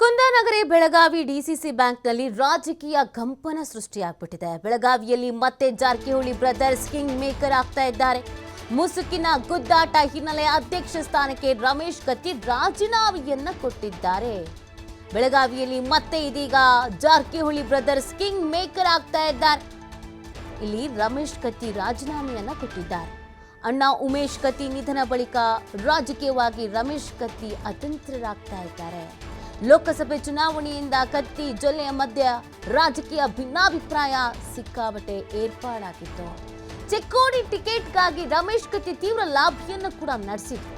ಕುಂದಾನಗರಿ Belagavi DCC ಬ್ಯಾಂಕ್ನಲ್ಲಿ ರಾಜಕೀಯ ಕಂಪನ ಸೃಷ್ಟಿಯಾಗ್ಬಿಟ್ಟಿದೆ. ಬೆಳಗಾವಿಯಲ್ಲಿ ಮತ್ತೆ ಜಾರಕಿಹೊಳಿ ಬ್ರದರ್ಸ್ ಕಿಂಗ್ ಮೇಕರ್ ಆಗ್ತಾ ಇದ್ದಾರೆ. ಮುಸುಕಿನ ಗುದ್ದಾಟ ಹಿನ್ನೆಲೆ ಅಧ್ಯಕ್ಷ ಸ್ಥಾನಕ್ಕೆ ರಮೇಶ್ ಕತ್ತಿ ರಾಜೀನಾಮೆಯನ್ನ ಕೊಟ್ಟಿದ್ದಾರೆ. ಬೆಳಗಾವಿಯಲ್ಲಿ ಮತ್ತೆ ಇದೀಗ ಜಾರಕಿಹೊಳಿ ಬ್ರದರ್ಸ್ ಕಿಂಗ್ ಮೇಕರ್ ಆಗ್ತಾ ಇದ್ದಾರೆ. ಇಲ್ಲಿ ರಮೇಶ್ ಕತ್ತಿ ರಾಜೀನಾಮೆಯನ್ನ ಕೊಟ್ಟಿದ್ದಾರೆ. ಅಣ್ಣ ಉಮೇಶ್ ಕತ್ತಿ ನಿಧನ ಬಳಿಕ ರಾಜಕೀಯವಾಗಿ ರಮೇಶ್ ಕತ್ತಿ ಅತಂತ್ರರಾಗ್ತಾ ಇದ್ದಾರೆ. ಲೋಕಸಭೆ ಚುನಾವಣೆಯಿಂದ ಕತ್ತಿ ಜೊಲ್ಲೆಯ ಮಧ್ಯ ರಾಜಕೀಯ ಭಿನ್ನಾಭಿಪ್ರಾಯ ಸಿಕ್ಕಾಬಟ್ಟೆ ಏರ್ಪಾಡಾಗಿತ್ತು. ಚಿಕ್ಕೋಡಿ ಟಿಕೆಟ್ಗಾಗಿ ರಮೇಶ್ ಕತ್ತಿ ತೀವ್ರ ಲಾಭಿಯನ್ನು ಕೂಡ ನಡೆಸಿದ್ರು.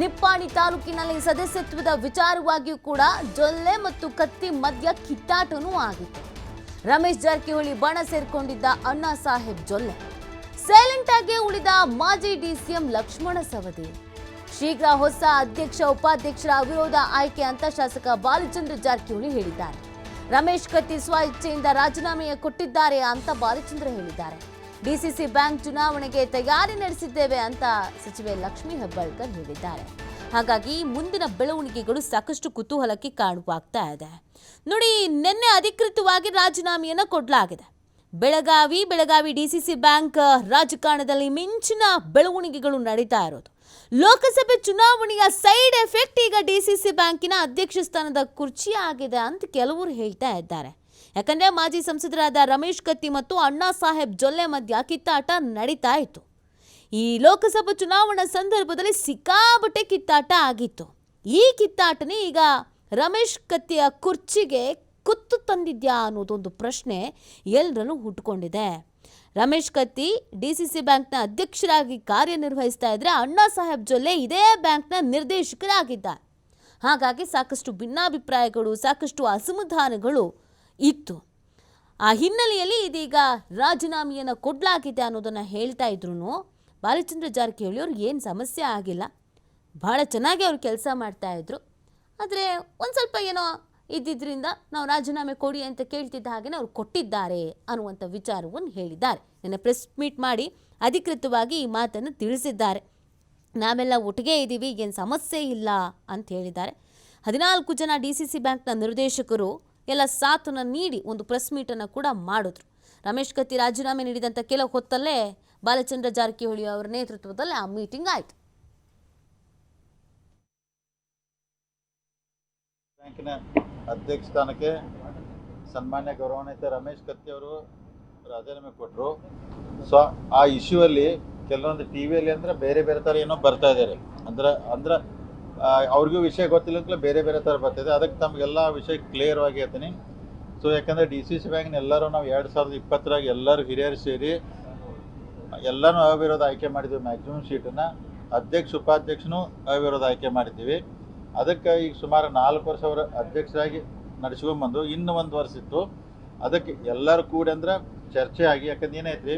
ನಿಪ್ಪಾಣಿ ತಾಲೂಕಿನಲ್ಲಿ ಸದಸ್ಯತ್ವದ ವಿಚಾರವಾಗಿಯೂ ಕೂಡ ಜೊಲ್ಲೆ ಮತ್ತು ಕತ್ತಿ ಮಧ್ಯ ಕಿತ್ತಾಟನೂ ಆಗಿತ್ತು. ರಮೇಶ್ ಜಾರಕಿಹೊಳಿ ಬಣ ಸೇರ್ಕೊಂಡಿದ್ದ ಅಣ್ಣಾ ಸಾಹೇಬ್ ಜೊಲ್ಲೆ. ಸೈಲೆಂಟ್ ಆಗಿ ಉಳಿದ ಮಾಜಿ ಡಿಸಿಎಂ ಲಕ್ಷ್ಮಣ ಸವದಿ. ಶೀಘ್ರ ಹೊಸ ಅಧ್ಯಕ್ಷ, ಉಪಾಧ್ಯಕ್ಷರ ಅವಿರೋಧ ಆಯ್ಕೆ ಅಂತ ಶಾಸಕ ಬಾಲಚಂದ್ರ ಜಾರಕಿಹೊಳಿ ಹೇಳಿದ್ದಾರೆ. ರಮೇಶ್ ಕತ್ತಿ ಸ್ವ ಇಚ್ಛೆಯಿಂದ ರಾಜೀನಾಮೆಯ ಕೊಟ್ಟಿದ್ದಾರೆ ಅಂತ ಬಾಲಚಂದ್ರ ಹೇಳಿದ್ದಾರೆ. ಡಿಸಿಸಿ ಬ್ಯಾಂಕ್ ಚುನಾವಣೆಗೆ ತಯಾರಿ ನಡೆಸಿದ್ದೇವೆ ಅಂತ ಸಚಿವೆ ಲಕ್ಷ್ಮೀ ಹೆಬ್ಬಾಳ್ಕರ್ ಹೇಳಿದ್ದಾರೆ. ಹಾಗಾಗಿ ಮುಂದಿನ ಬೆಳವಣಿಗೆಗಳು ಸಾಕಷ್ಟು ಕುತೂಹಲಕ್ಕೆ ಕಾರಣವಾಗ್ತಾ ಇದೆ. ನೋಡಿ, ನಿನ್ನೆ ಅಧಿಕೃತವಾಗಿ ರಾಜೀನಾಮೆಯನ್ನು ಕೊಡಲಾಗಿದೆ. ಬೆಳಗಾವಿ ಬೆಳಗಾವಿ ಡಿಸಿಸಿ ಬ್ಯಾಂಕ್ ರಾಜಕಾರಣದಲ್ಲಿ ಮಿಂಚಿನ ಬೆಳವಣಿಗೆಗಳು ನಡೀತಾ ಇರೋದು. ಲೋಕಸಭೆ ಚುನಾವಣೆಯ ಸೈಡ್ ಎಫೆಕ್ಟ್ ಈಗ ಡಿಸಿಸಿ ಬ್ಯಾಂಕಿನ ಅಧ್ಯಕ್ಷ ಸ್ಥಾನದ ಕುರ್ಚಿ ಆಗಿದೆ ಅಂತ ಕೆಲವರು ಹೇಳ್ತಾ ಇದ್ದಾರೆ. ಯಾಕಂದ್ರೆ ಮಾಜಿ ಸಂಸದರಾದ ರಮೇಶ್ ಕತ್ತಿ ಮತ್ತು ಅಣ್ಣಾ ಸಾಹೇಬ್ ಜೊಲ್ಲೆ ಮಧ್ಯ ಕಿತ್ತಾಟ ನಡೀತಾ ಇತ್ತು. ಈ ಲೋಕಸಭಾ ಚುನಾವಣಾ ಸಂದರ್ಭದಲ್ಲಿ ಸಿಕ್ಕಾಬಟ್ಟೆ ಕಿತ್ತಾಟ ಆಗಿತ್ತು. ಈ ಕಿತ್ತಾಟನೇ ಈಗ ರಮೇಶ್ ಕತ್ತಿಯ ಕುರ್ಚಿಗೆ ಕುತ್ತು ತಂದಿದ್ಯಾ ಅನ್ನೋದೊಂದು ಪ್ರಶ್ನೆ ಎಲ್ಲರಲ್ಲೂ ಹುಟ್ಕೊಂಡಿದೆ. Ramesh Katti D C C ಬ್ಯಾಂಕ್ನ ಅಧ್ಯಕ್ಷರಾಗಿ ಕಾರ್ಯನಿರ್ವಹಿಸ್ತಾ ಇದ್ರೆ ಅಣ್ಣಾ ಸಾಹೇಬ್ ಜೊಲ್ಲೆ ಇದೇ ಬ್ಯಾಂಕ್ನ ನಿರ್ದೇಶಕರಾಗಿದ್ದ ಹಾಗಾಗಿ ಸಾಕಷ್ಟು ಭಿನ್ನಾಭಿಪ್ರಾಯಗಳು, ಸಾಕಷ್ಟು ಅಸಮಾಧಾನಗಳು ಇತ್ತು. ಆ ಹಿನ್ನೆಲೆಯಲ್ಲಿ ಇದೀಗ ರಾಜೀನಾಮೆಯನ್ನು ಕೊಡಲಾಗಿದೆ ಅನ್ನೋದನ್ನು ಹೇಳ್ತಾ ಇದ್ರು ಬಾಲಚಂದ್ರ ಜಾರಕಿಹೊಳಿ ಅವ್ರು ಏನು ಸಮಸ್ಯೆ ಆಗಿಲ್ಲ. ಭಾಳ ಚೆನ್ನಾಗಿ ಅವ್ರು ಕೆಲಸ ಮಾಡ್ತಾಯಿದ್ರು ಆದರೆ ಒಂದು ಸ್ವಲ್ಪ ಏನೋ ಇದ್ದಿದ್ರಿಂದ ನಾವು ರಾಜೀನಾಮೆ ಕೊಡಿ ಅಂತ ಕೇಳ್ತಿದ್ದ ಹಾಗೆನೇ ಅವರು ಕೊಟ್ಟಿದ್ದಾರೆ ಅನ್ನುವಂಥ ವಿಚಾರವನ್ನು ಹೇಳಿದ್ದಾರೆ. ನಿನ್ನೆ ಪ್ರೆಸ್ ಮೀಟ್ ಮಾಡಿ ಅಧಿಕೃತವಾಗಿ ಈ ಮಾತನ್ನು ತಿಳಿಸಿದ್ದಾರೆ. ನಾವೆಲ್ಲ ಒಟ್ಟಿಗೆ ಇದ್ದೀವಿ, ಏನು ಸಮಸ್ಯೆ ಇಲ್ಲ ಅಂತ ಹೇಳಿದ್ದಾರೆ. ಹದಿನಾಲ್ಕು ಜನ ಡಿ ಸಿ ಸಿ ಬ್ಯಾಂಕ್ನ ನಿರ್ದೇಶಕರು ಎಲ್ಲ ಸಾಥನ್ನು ನೀಡಿ ಒಂದು ಪ್ರೆಸ್ ಮೀಟನ್ನು ಕೂಡ ಮಾಡಿದ್ರು. ರಮೇಶ್ ಕತ್ತಿ ರಾಜೀನಾಮೆ ನೀಡಿದಂಥ ಕೆಲವು ಹೊತ್ತಲ್ಲೇ ಬಾಲಚಂದ್ರ ಜಾರಕಿಹೊಳಿ ಅವರ ನೇತೃತ್ವದಲ್ಲಿ ಆ ಮೀಟಿಂಗ್ ಆಯಿತು. ಬ್ಯಾಂಕಿನ ಅಧ್ಯಕ್ಷ ಸ್ಥಾನಕ್ಕೆ ಸನ್ಮಾನ್ಯ ಗೌರವಾನ್ವಿತ ರಮೇಶ್ ಕತ್ತಿ ಅವರು ರಾಜೀನಾಮೆ ಕೊಟ್ಟರು ಸೊ ಆ ಇಶ್ಯೂ ಅಲ್ಲಿ ಕೆಲವೊಂದು ಟಿ ವಿಯಲ್ಲಿ ಅಂದ್ರೆ ಬೇರೆ ಬೇರೆ ಥರ ಏನೋ ಬರ್ತಾ ಇದ್ದಾರೆ ಅಂದ್ರೆ ಅಂದ್ರೆ ಅವ್ರಿಗೂ ವಿಷಯ ಗೊತ್ತಿಲ್ಲ ಅಂತಲೇ ಬೇರೆ ಬೇರೆ ಥರ ಬರ್ತಿದೆ. ಅದಕ್ಕೆ ತಮಗೆಲ್ಲ ವಿಷಯ ಕ್ಲಿಯರ್ ಆಗಿ ಹೇಳ್ತೀನಿ. ಸೊ ಯಾಕಂದ್ರೆ ಡಿ ಸಿ ಸಿ ಬ್ಯಾಂಕ್ನ ಎಲ್ಲರೂ ನಾವು ಎರಡು ಸಾವಿರದ ಇಪ್ಪತ್ತರಾಗ ಎಲ್ಲರೂ ಹಿರಿಯರು ಸೇರಿ ಎಲ್ಲನೂ ಅವಿರೋಧ ಆಯ್ಕೆ ಮಾಡಿದ್ವಿ. ಮ್ಯಾಕ್ಸಿಮಮ್ ಸೀಟನ್ನು ಅಧ್ಯಕ್ಷ, ಉಪಾಧ್ಯಕ್ಷನೂ ಅವಿರೋಧ ಆಯ್ಕೆ ಮಾಡಿದ್ದೀವಿ. ಅದಕ್ಕೆ ಈಗ ಸುಮಾರು ನಾಲ್ಕು ವರ್ಷ ಅವರ ಅಧ್ಯಕ್ಷರಾಗಿ ನಡೆಸ್ಕೊಂಬಂದು ಇನ್ನು ಒಂದು ವರ್ಷ ಇತ್ತು. ಅದಕ್ಕೆ ಎಲ್ಲರೂ ಕೂಡಿ ಅಂದ್ರೆ ಚರ್ಚೆ ಆಗಿ, ಯಾಕಂದ್ರೆ ಏನೈತ್ರಿ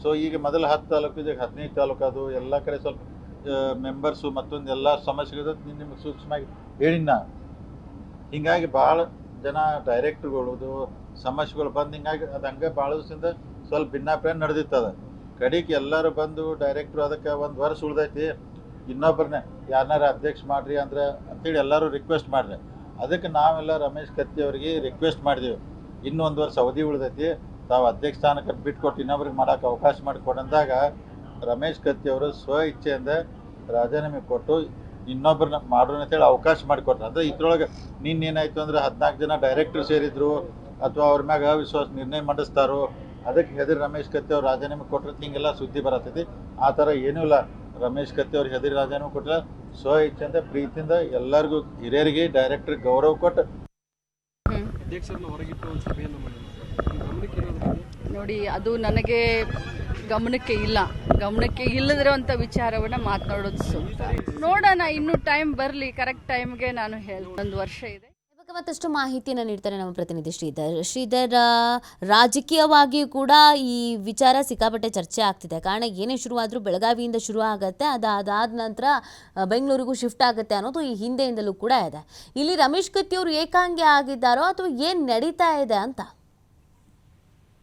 ಸೊ ಈಗ ಮೊದಲು ಹತ್ತು ತಾಲೂಕು ಇದೆ ಹದಿನೈದು ತಾಲೂಕು ಅದು, ಎಲ್ಲ ಕಡೆ ಸ್ವಲ್ಪ ಮೆಂಬರ್ಸು ಮತ್ತೊಂದು ಎಲ್ಲ ಸಮಸ್ಯೆಗಳು ನಿಮ್ಗೆ ಸೂಕ್ಷ್ಮವಾಗಿ ಹೇಳಿ ನಾ ಹಿಂಗಾಗಿ ಭಾಳ ಜನ ಡೈರೆಕ್ಟ್ಗಳು ಸಮಸ್ಯೆಗಳು ಬಂದು, ಹಿಂಗಾಗಿ ಅದು ಹಂಗೆ ಭಾಳ ದಿವಸದಿಂದ ಸ್ವಲ್ಪ ಭಿನ್ನಾಭಿಪ್ರಾಯ ನಡೆದಿತ್ತದ. ಕಡೆಗೆ ಎಲ್ಲರೂ ಬಂದು ಡೈರೆಕ್ಟ್ರು ಅದಕ್ಕೆ ಒಂದು ವರ್ಷ ಉಳ್ದೈತಿ. ಇನ್ನೊಬ್ಬರನ್ನ ಯಾರನ್ನಾರ ಅಧ್ಯಕ್ಷ ಮಾಡ್ರಿ ಅಂದ್ರೆ ಅಂತೇಳಿ ಎಲ್ಲರೂ ರಿಕ್ವೆಸ್ಟ್ ಮಾಡ್ರಿ ಅದಕ್ಕೆ ನಾವೆಲ್ಲ ರಮೇಶ್ ಕತ್ತಿ ಅವರಿಗೆ ರಿಕ್ವೆಸ್ಟ್ ಮಾಡಿದೆವು. ಇನ್ನೊಂದು ವರ್ಷ ಅವಧಿ ಉಳಿದೈತಿ. ತಾವು ಅಧ್ಯಕ್ಷ ಸ್ಥಾನಕ್ಕೆ ಬಿಟ್ಕೊಟ್ಟು ಇನ್ನೊಬ್ರಿಗೆ ಮಾಡೋಕೆ ಅವಕಾಶ ಮಾಡಿಕೊಡಂದಾಗ ರಮೇಶ್ ಕತ್ತಿ ಅವರು ಸ್ವ ಇಚ್ಛೆಯಿಂದ ರಾಜೀನಾಮೆ ಕೊಟ್ಟು ಇನ್ನೊಬ್ಬರನ್ನ ಮಾಡೋಣ ಅಂತೇಳಿ ಅವಕಾಶ ಮಾಡಿಕೊಟ್ರು ಅಂದ್ರೆ ಇದ್ರೊಳಗೆ ನಿನ್ನೇನಾಯ್ತು ಅಂದ್ರೆ ಹದಿನಾಲ್ಕು ಜನ ಡೈರೆಕ್ಟರ್ ಸೇರಿದ್ರು ಅಥವಾ ಅವ್ರ ಮ್ಯಾಗ ಅವಿಶ್ವಾಸ ನಿರ್ಣಯ ಮಂಡಿಸ್ತಾರೋ, ಅದಕ್ಕೆ ಹೆದರಿ ರಮೇಶ್ ಕತ್ತಿ ಅವ್ರು ರಾಜೀನಾಮೆ ಕೊಟ್ಟರೆ ಹಿಂಗೆಲ್ಲ ಸುದ್ದಿ ಬರತೈತಿ. ಆ ಥರ ಏನೂ ಇಲ್ಲ. ರಮೇಶ್ ಕತ್ತಿ ಅವ್ರಿಗೆ ಹೆದರಿ ರಾಜೀನಾಮೆ ಕೊಟ್ಟಿಲ್ಲ. ಸ್ವ ಇಚ್ಛೆಯಿಂದ ಪ್ರೀತಿಯಿಂದ ಎಲ್ಲರಿಗೂ ಹಿರಿಯರಿಗೆ ಡೈರೆಕ್ಟರ್ ಗೌರವ ಕೊಟ್ಟು. ನೋಡಿ ಅದು ನನಗೆ ಗಮನಕ್ಕೆ ಇಲ್ಲ. ಗಮನಕ್ಕೆ ಇಲ್ಲದಿರುವಂಥ ವಿಚಾರವನ್ನ ಮಾತನಾಡೋದು ಸೂಕ್ತ. ನೋಡೋಣ ಇನ್ನು ಟೈಮ್ ಬರಲಿ ಕರೆಕ್ಟ್ ಟೈಮ್ಗೆ ನಾನು ಹೇಳ ಒಂದು ವರ್ಷ ಇದೆ. ಮತ್ತಷ್ಟು ಮಾಹಿತಿಯನ್ನು ನೀಡ್ತಾರೆ ನಮ್ಮ ಪ್ರತಿನಿಧಿ ಶ್ರೀಧರ್. ಶ್ರೀಧರ್, ರಾಜಕೀಯವಾಗಿಯೂ ಕೂಡ ಈ ವಿಚಾರ ಸಿಕ್ಕಾಪಟ್ಟೆ ಚರ್ಚೆ ಆಗ್ತಿದೆ. ಕಾರಣ ಏನೇ ಶುರುವಾದರೂ ಬೆಳಗಾವಿಯಿಂದ ಶುರು ಆಗುತ್ತೆ ಅದು ಅದಾದ ನಂತರ ಬೆಂಗಳೂರಿಗೂ ಶಿಫ್ಟ್ ಆಗುತ್ತೆ ಅನ್ನೋದು ಈ ಹಿಂದೆಯಿಂದಲೂ ಕೂಡ ಇದೆ. ಇಲ್ಲಿ ರಮೇಶ್ ಕತ್ತಿ ಅವರು ಏಕಾಂಗಿ ಆಗಿದ್ದಾರೋ ಅಥವಾ ಏನು ನಡೀತಾ ಇದೆ ಅಂತ?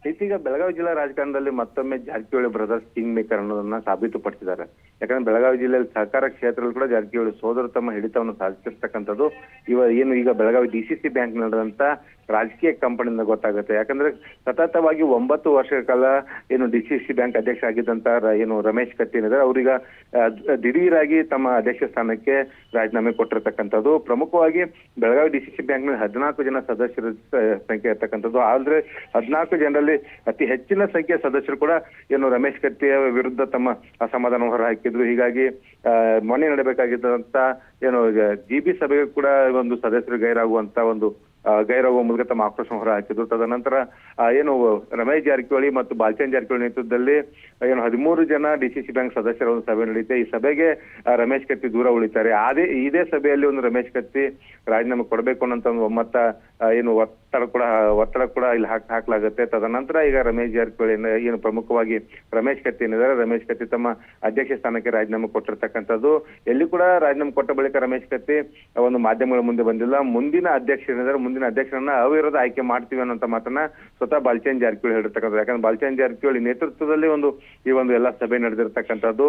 ಈಗ ಬೆಳಗಾವಿ ಜಿಲ್ಲಾ ರಾಜಕಾರಣದಲ್ಲಿ ಮತ್ತೊಮ್ಮೆ ಜಾರಕಿಹೊಳಿ ಬ್ರದರ್ಸ್ ಕಿಂಗ್ ಮೇಕರ್ ಅನ್ನೋದನ್ನ ಸಾಬೀತುಪಡಿಸಿದ್ದಾರೆ. ಯಾಕಂದ್ರೆ ಬೆಳಗಾವಿ ಜಿಲ್ಲೆಯಲ್ಲಿ ಸಹಕಾರ ಕ್ಷೇತ್ರದಲ್ಲಿ ಕೂಡ ಜಾರಕಿಹೊಳಿ ಸೋದರ ತಮ್ಮ ಹಿಡಿತವನ್ನು ಸಾಧಿಸಿರ್ತಕ್ಕಂಥದ್ದು. ಇವ ಏನು ಈಗ ಬೆಳಗಾವಿ ಡಿಸಿಸಿ ಬ್ಯಾಂಕ್ ನಡೆದಂತ ರಾಜಕೀಯ ಕಂಪನಿಯಿಂದ ಗೊತ್ತಾಗುತ್ತೆ. ಯಾಕಂದ್ರೆ ಸತತವಾಗಿ ಒಂಬತ್ತು ವರ್ಷಗಳ ಕಾಲ ಏನು ಡಿ ಸಿ ಬ್ಯಾಂಕ್ ಅಧ್ಯಕ್ಷ ಆಗಿದ್ದಂತ ಏನು ರಮೇಶ್ ಕತ್ತಿ ಅವ್ರೀಗ ದಿಢೀರಾಗಿ ತಮ್ಮ ಅಧ್ಯಕ್ಷ ಸ್ಥಾನಕ್ಕೆ ರಾಜೀನಾಮೆ ಕೊಟ್ಟಿರ್ತಕ್ಕಂಥದ್ದು. ಪ್ರಮುಖವಾಗಿ ಬೆಳಗಾವಿ ಡಿ ಸಿ ಬ್ಯಾಂಕ್ನಲ್ಲಿ ಹದಿನಾಲ್ಕು ಜನ ಸದಸ್ಯರ ಸಂಖ್ಯೆ ಇರ್ತಕ್ಕಂಥದ್ದು. ಆದ್ರೆ ಹದಿನಾಲ್ಕು ಜನರಲ್ಲಿ ಅತಿ ಹೆಚ್ಚಿನ ಸಂಖ್ಯೆಯ ಸದಸ್ಯರು ಕೂಡ ಏನು ರಮೇಶ್ ಕತ್ತಿಯ ವಿರುದ್ಧ ತಮ್ಮ ಅಸಮಾಧಾನ ಹೊರಹಾಕಿದ್ರು ಹೀಗಾಗಿ ಆ, ಮೊನ್ನೆ ನಡೆಬೇಕಾಗಿದ್ದಂತ ಏನು ಜಿ ಬಿ ಸಭೆಗೆ ಕೂಡ ಒಂದು ಸದಸ್ಯರು ಗೈರಾಗುವಂತ ಒಂದು ಗೈರಾಗುವ ಮೂಲಕ ತಮ್ಮ ಆಕ್ರೋಶ ಹೊರ ಹಾಕಿದ್ರು. ತದನಂತರ ಏನು, ರಮೇಶ್ ಜಾರಕಿಹೊಳಿ ಮತ್ತು ಬಾಲ್ಚಂದ್ ಜಾರಕಿಹೊಳಿ ನೇತೃತ್ವದಲ್ಲಿ ಏನು ಹದಿಮೂರು ಜನ ಡಿಸಿಸಿ ಬ್ಯಾಂಕ್ ಸದಸ್ಯರ ಒಂದು ಸಭೆ ನಡೆಯುತ್ತೆ. ಈ ಸಭೆಗೆ ರಮೇಶ್ ಕತ್ತಿ ದೂರ ಉಳಿತಾರೆ. ಅದೇ, ಇದೇ ಸಭೆಯಲ್ಲಿ ಒಂದು ರಮೇಶ್ ಕತ್ತಿ ರಾಜೀನಾಮೆ ಕೊಡಬೇಕು ಅನ್ನೋಂತ ಒಂದು ಒಮ್ಮತ ಏನು ಒತ್ತಡ ಕೂಡ ಒತ್ತಡ ಕೂಡ ಇಲ್ಲಿ ಹಾಕ್, ಹಾಕ್ಲಾಗುತ್ತೆ. ತದನಂತರ ಈಗ ರಮೇಶ್ ಜಾರಕಿಹೊಳಿ ಏನು ಪ್ರಮುಖವಾಗಿ ರಮೇಶ್ ಕತ್ತಿ ಏನಿದ್ದಾರೆ, ರಮೇಶ್ ಕತ್ತಿ ತಮ್ಮ ಅಧ್ಯಕ್ಷ ಸ್ಥಾನಕ್ಕೆ ರಾಜೀನಾಮೆ ಕೊಟ್ಟಿರ್ತಕ್ಕಂಥದ್ದು. ಎಲ್ಲಿ ಕೂಡ ರಾಜೀನಾಮೆ ಕೊಟ್ಟ ಬಳಿಕ ರಮೇಶ್ ಕತ್ತಿ ಒಂದು ಮಾಧ್ಯಮಗಳ ಮುಂದೆ ಬಂದಿಲ್ಲ. ಮುಂದಿನ ಅಧ್ಯಕ್ಷ ಏನಿದ್ದಾರೆ, ಮುಂದಿನ ಅಧ್ಯಕ್ಷರನ್ನ ಅವಿರೋಧ ಆಯ್ಕೆ ಮಾಡ್ತೀವಿ ಅನ್ನೋಂತ ಮಾತನ್ನ ಸ್ವತಃ ಬಾಲ್ಚಂದ್ ಜಾರಕಿಹೊಳಿ ಹೇಳಿರ್ತಕ್ಕಂಥದ್ದು. ಯಾಕಂದ್ರೆ ಬಾಲ್ಚಂದ್ ಜಾರಕಿಹೊಳಿ ನೇತೃತ್ವದಲ್ಲಿ ಒಂದು ಈ ಒಂದು ಎಲ್ಲ ಸಭೆ ನಡೆದಿರ್ತಕ್ಕಂಥದ್ದು.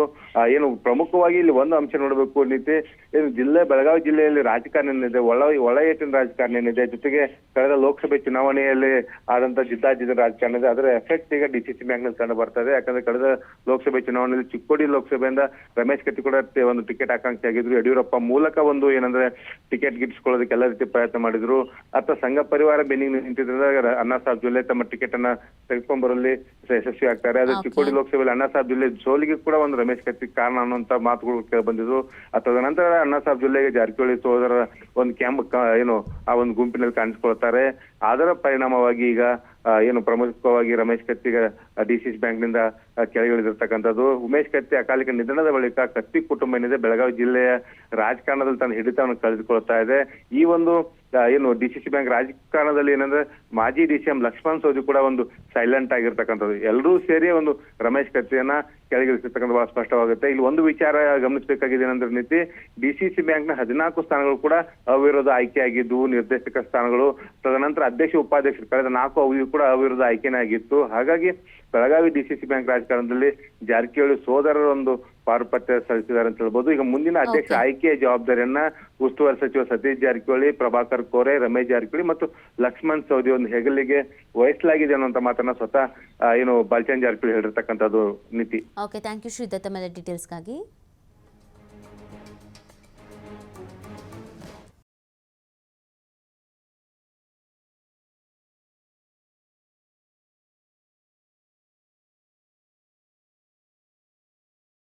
ಏನು ಪ್ರಮುಖವಾಗಿ ಇಲ್ಲಿ ಒಂದು ಅಂಶ ನೋಡಬೇಕು ನೀತಿ ಏನು ಜಿಲ್ಲೆ, ಬೆಳಗಾವಿ ಜಿಲ್ಲೆಯಲ್ಲಿ ರಾಜಕಾರಣ ಏನಿದೆ, ಒಳ ಒಳ ಏಟಿನ ರಾಜಕಾರಣ ಏನಿದೆ, ಜೊತೆಗೆ ಕಳೆದ ಲೋಕಸಭೆ ಚುನಾವಣೆಯಲ್ಲಿ ಆದಂತ ಜಿದ್ದಾಜಿದ್ದ ರಾಜಕಾರಣ ಇದೆ. ಅದರ ಎಫೆಕ್ಟ್ ಈಗ ಡಿಸಿಸಿ ಬ್ಯಾಂಕ್ನಲ್ಲಿ ಕಂಡು ಬರ್ತದೆ ಯಾಕಂದ್ರೆ ಕಳೆದ ಲೋಕಸಭೆ ಚುನಾವಣೆಯಲ್ಲಿ ಚಿಕ್ಕೋಡಿ ಲೋಕಸಭೆಯಿಂದ ರಮೇಶ್ ಕತ್ತಿ ಕೂಡ ಒಂದು ಟಿಕೆಟ್ ಆಕಾಂಕ್ಷಿ ಆಗಿದ್ರು. ಯಡಿಯೂರಪ್ಪ ಮೂಲಕ ಒಂದು ಏನಂದ್ರೆ ಟಿಕೆಟ್ ಗಿಟ್ಸ್ಕೊಳ್ಳೋದಕ್ಕೆ ಎಲ್ಲ ರೀತಿ ಪ್ರಯತ್ನ ಮಾಡಿದ್ರು. ಅಥವಾ ಸಂಘ ಪರಿವಾರ ಬೆನ್ನಿಗೆ ನಿಂತಿದ್ರೆ ಅಣ್ಣಾ ಸಾಹೇಬ್ ಜೊಲ್ಲೆ ತಮ್ಮ ಟಿಕೆಟ್ ಅನ್ನ ತೆಗೆದುಕೊಂಡ್ ಬರಲ್ಲಿ ಯಶಸ್ವಿ ಆಗ್ತಾರೆ. ಅದೇ. ಚಿಕ್ಕೋಡಿ ಲೋಕಸಭೆಯಲ್ಲಿ ಅಣ್ಣಾ ಸಾಹೇಬ್ ಜಿಲ್ಲೆ ಸೋಲಿಗೆ ಕೂಡ ಒಂದು ರಮೇಶ್ ಕತ್ತಿ ಕಾರಣ ಅನ್ನುವಂತ ಮಾತುಗಳು ಕೇಳಿ ಬಂದಿದ್ರು ಆ ತದನಂತರ ಅಣ್ಣಾ ಸಾಹೇಬ್ ಜಿಲ್ಲೆಗೆ ಜಾರಕಿಹೊಳಿ ಸೋದರ ಒಂದು ಕ್ಯಾಂಪ್ ಏನು ಆ ಒಂದು ಗುಂಪಿನಲ್ಲಿ ಕಾಣಿಸ್ಕೊಳ್ತಾರೆ ಅದರ ಪರಿಣಾಮವಾಗಿ ಈಗ ಏನು ಪ್ರಮುಖವಾಗಿ ರಮೇಶ್ ಕತ್ತಿಗೆ ಡಿಸಿಸಿ ಬ್ಯಾಂಕ್ನಿಂದ ಕೆಳಗಿಳಿದಿರ್ತಕ್ಕಂಥದ್ದು ಉಮೇಶ್ ಕತ್ತಿ ಅಕಾಲಿಕ ನಿಧನದ ಬಳಿಕ ಕತ್ತಿ ಕುಟುಂಬ ಏನಿದೆ, ಬೆಳಗಾವಿ ಜಿಲ್ಲೆಯ ರಾಜಕಾರಣದಲ್ಲಿ ತನ್ನ ಹಿಡಿತವನ್ನು ಕಳೆದುಕೊಳ್ತಾ ಇದೆ. ಈ ಒಂದು ಏನು ಡಿ ಸಿ ಸಿ ಬ್ಯಾಂಕ್ ರಾಜಕಾರಣದಲ್ಲಿ ಏನಂದ್ರೆ, ಮಾಜಿ D C M Laxman Savadi ಕೂಡ ಒಂದು ಸೈಲೆಂಟ್ ಆಗಿರ್ತಕ್ಕಂಥದ್ದು. ಎಲ್ಲರೂ ಸೇರಿ ಒಂದು ರಮೇಶ್ ಕತ್ತಿಯನ್ನ ಕೆಳಗಿಳಿಸಿರ್ತಕ್ಕಂಥ ಬಹಳ ಸ್ಪಷ್ಟವಾಗುತ್ತೆ. ಇಲ್ಲಿ ಒಂದು ವಿಚಾರ ಗಮನಿಸಬೇಕಾಗಿದೆ ಏನಂದ್ರೆ ನೀತಿ ಡಿಸಿಸಿ ಬ್ಯಾಂಕ್ನ ಹದಿನಾಲ್ಕು ಸ್ಥಾನಗಳು ಕೂಡ ಅವಿರೋಧ ಆಯ್ಕೆಯಾಗಿದ್ದು ನಿರ್ದೇಶಕ ಸ್ಥಾನಗಳು ತದನಂತರ ಅಧ್ಯಕ್ಷ ಉಪಾಧ್ಯಕ್ಷರು ಕಳೆದ ನಾಲ್ಕು ಅವಧಿಯು ಕೂಡ ಅವಿರೋಧ ಆಯ್ಕೆನೇ ಆಗಿತ್ತು. ಹಾಗಾಗಿ ಬೆಳಗಾವಿ ಡಿಸಿಸಿ ಬ್ಯಾಂಕ್ ರಾಜಕಾರಣದಲ್ಲಿ ಜಾರಕಿಹೊಳಿ ಸೋದರರ ಒಂದು ಪಾರುಪತ್ಯ ಸಲ್ಲಿಸಿದ್ದಾರೆ ಅಂತ ಹೇಳ್ಬೋದು. ಈಗ ಮುಂದಿನ ಅಧ್ಯಕ್ಷ. ಆಯ್ಕೆಯ ಜವಾಬ್ದಾರಿಯನ್ನ ಉಸ್ತುವಾರಿ ಸಚಿವ ಸತೀಶ್ ಜಾರಕಿಹೊಳಿ ಪ್ರಭಾಕರ್ ಕೋರೆ ರಮೇಶ್ ಜಾರಕಿಹೊಳಿ ಮತ್ತು ಲಕ್ಷ್ಮಣ್ ಸೌದಿ ಒಂದು ಹೆಗಲಿಗೆ ವಹಿಸಲಾಗಿದೆ ಅನ್ನುವಂತ ಮಾತನ್ನ ಸ್ವತಃ ಏನು ಬಾಲ್ಚಂದ್ ಜಾರಕಿಹೊಳಿ ಹೇಳಿರ್ತಕ್ಕಂಥದ್ದು ನೀತಿ ಓಕೆ ಥ್ಯಾಂಕ್ ಯು ಶ್ರೀದತ್ತ ಮೇಲೆ ಡೀಟೇಲ್ಸ್ಗಾಗಿ